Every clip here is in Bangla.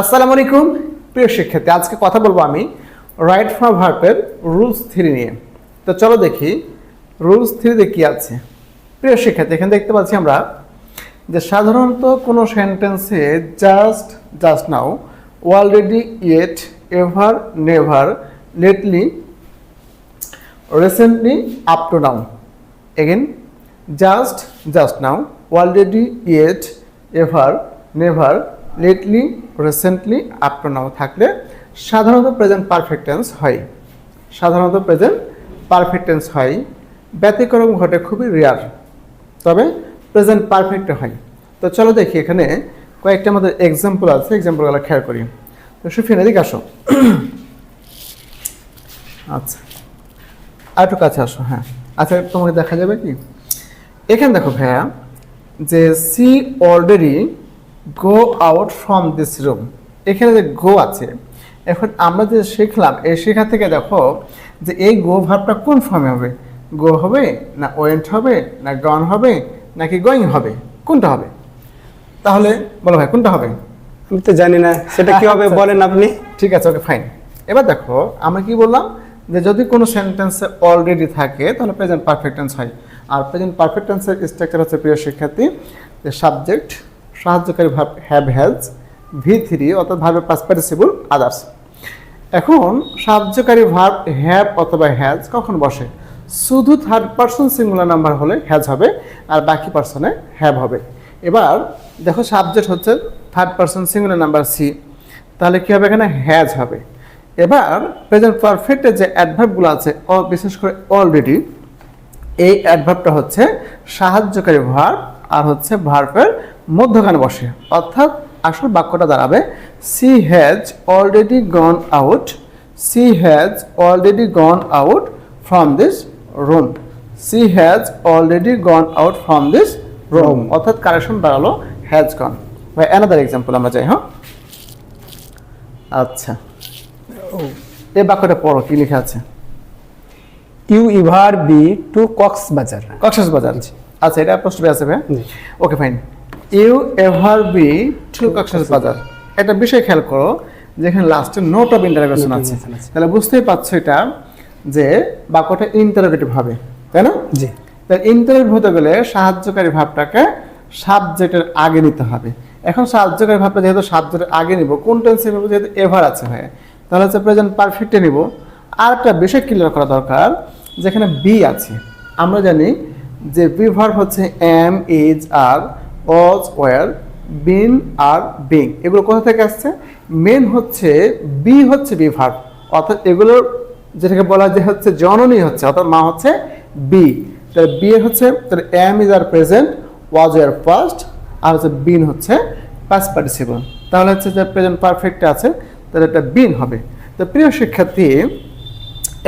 আসসালামু আলাইকুম। প্রিয় শিক্ষার্থী, আজকে কথা বলব আমি রাইট ফ্রম ভার্বের রুলস থ্রি নিয়ে। তো চলো দেখি রুলস থ্রিতে কি আছে? প্রিয় শিক্ষার্থী, এখানে দেখতে পাচ্ছি আমরা যে সাধারণত কোনো সেন্টেন্সে just just now already yet ever never lately recently up to now. Again just just now already yet ever never lately recently up to now থাকলে সাধারণত প্রেজেন্ট পারফেক্ট টেন্স হয়। সাধারণত প্রেজেন্ট পারফেক্ট টেন্স হয়। ব্যতিক্রম ঘটে খুবই রেয়ার তবে প্রেজেন্ট পারফেক্ট হয়। তো চলো দেখি এখানে কয়েকটা আমাদের এক্সাম্পল আছে এক্সাম্পলগুলো খেয়াল করি। তো সুফিয়ান, এদিকে আসো। আচ্ছা আর একটু কাছে আসো হ্যাঁ। আচ্ছা তোমাকে দেখা যাবে কি? এখানে দেখো ভাইয়া, যে she already go out from this room এখানে যে গো আছে এখন আমরা যে শিখলাম এই শেখা থেকে দেখো যে এই গো ভাবটা কোন ফর্মে হবে? গো হবে না ওয়েন্ট হবে না গন হবে নাকি গোয়িং হবে? কোনটা হবে? তাহলে বলো ভাই কোনটা হবে? আমি তো জানি না সেটা কি হবে। বলেন আপনি। ঠিক আছে ওকে ফাইন এবার দেখো আমরা কি বললাম যে যদি কোনো সেন্টেন্সে অলরেডি থাকে তাহলে প্রেজেন্ট পারফেক্ট টেন্স হয়। আর প্রেজেন্ট পারফেক্ট টেন্সের স্ট্রাকচার হচ্ছে প্রিয় শিক্ষার্থী যে সাবজেক্ট সাহায্যকারী ভাব হ্যাভ হ্যাজ ভি থ্রি অর্থাৎ ভার্বের পাস পার্টিসিপল আদার্স এখন সাহায্যকারী ভার্ব হ্যাভ অথবা হ্যাজ কখন বসে? শুধু থার্ড পার্সন সিঙ্গুলার নাম্বার হলে হ্যাজ হবে, আর বাকি পার্সনে হ্যাভ হবে। এবার দেখো সাবজেক্ট হচ্ছে third person singular number she তাহলে কী হবে এখানে? হ্যাজ হবে। এবার প্রেজেন্ট পারফেক্টের যে অ্যাডভার্বগুলো আছে বিশেষ করে অলরেডি এই অ্যাডভার্বটা হচ্ছে সাহায্যকারী ভার্ব আর হচ্ছে ভার্বের মধ্যখানে বসে। অর্থাৎ আসল বাক্যটা দাঁড়াবে she has already gone out she has already gone out from this room she has already gone out from this room অর্থাৎ কারেকশন দাঁড়াল হ্যাজ গন বা অ্যানাদার এক্সাম্পল আমরা যাই হ্যাঁ? আচ্ছা। এই বাক্যটা পড়ো কি লেখা আছে? You ever be to Cox's Bazar Cox's Bazar Bazar আচ্ছা এটা প্রশ্ন আছে ভাই? Okay fine you ever be to Cox's Bazar bazaar. একটা বিষয় খেয়াল করো যেখানে লাস্টে নোট অফ ইন্টারোগেশন আছে। তাহলে বুঝতেই পারছ এটা যে বাক্যটা ইন্টারোগেটিভ হবে তাই না? জি। তাহলে ইন্টারোগেটিভ হতে গেলে সাহায্যকারী ভাবটাকে সাবজেক্টের আগে নিতে হবে। এখন সাহায্যকারী ভাবটা যেহেতু সাবজেক্টের আগে নিব কোন টেন্সে নেব যেহেতু এভার আছে হয় তাহলে হচ্ছে প্রেজেন্ট পারফেক্টে নিব। আর একটা বিষয় ক্লিয়ার করা দরকার যেখানে বি আছে। আমরা জানি যে বি ভার্ব হচ্ছে am is are was were, been R being. এগুলো কোথা থেকে আসছে? মেন হচ্ছে বি হচ্ছে বি ভার্ব অর্থাৎ এগুলোর যেটাকে বলা যায় হচ্ছে জননী হচ্ছে, অর্থাৎ মা হচ্ছে বি। তাহলে বি এর হচ্ছে, তাহলে am is R present was এর ফার্স্ট আর হচ্ছে বিন হচ্ছে পাস পার্টিসিপল তাহলে হচ্ছে যে প্রেজেন্ট পারফেক্ট আছে, তাহলে এটা বিন হবে। তো প্রিয় শিক্ষার্থী,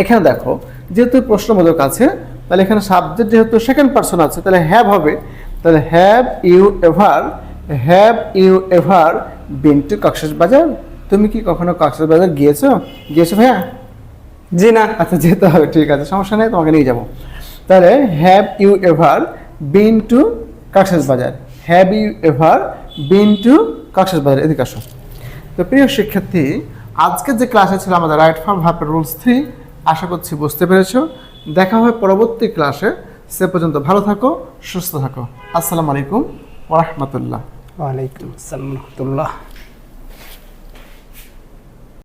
এখানে দেখো, যেহেতু প্রশ্নবোধক আছে, তাহলে এখানে সাবজেক্ট যেহেতু সেকেন্ড পার্সন আছে, তাহলে হ্যাভ হবে। তাহলে have you ever have you ever been to bazaar তুমি কি কখনো বাজার গিয়েছো? গিয়েছো ভাইয়া? জি না। আচ্ছা যেতে হবে ঠিক আছে সমস্যা নেই তোমাকে নিয়ে যাব। তাহলে have you ever been to bazaar have you ever been to bazaar এদিকে আসো। তো প্রিয় শিক্ষার্থী আজকে যে ক্লাসে ছিল আমাদের রাইট ফর্ম ভার্বের রুলস থ্রি আশা করছি বুঝতে পেরেছ। দেখা হবে পরবর্তী ক্লাসে সে পর্যন্ত ভালো থাকো সুস্থ থাকো। আসসালামু আলাইকুম ওরহমতুল্লাহ ওয়ালাইকুম আসসালাম রহমতুল্লাহ।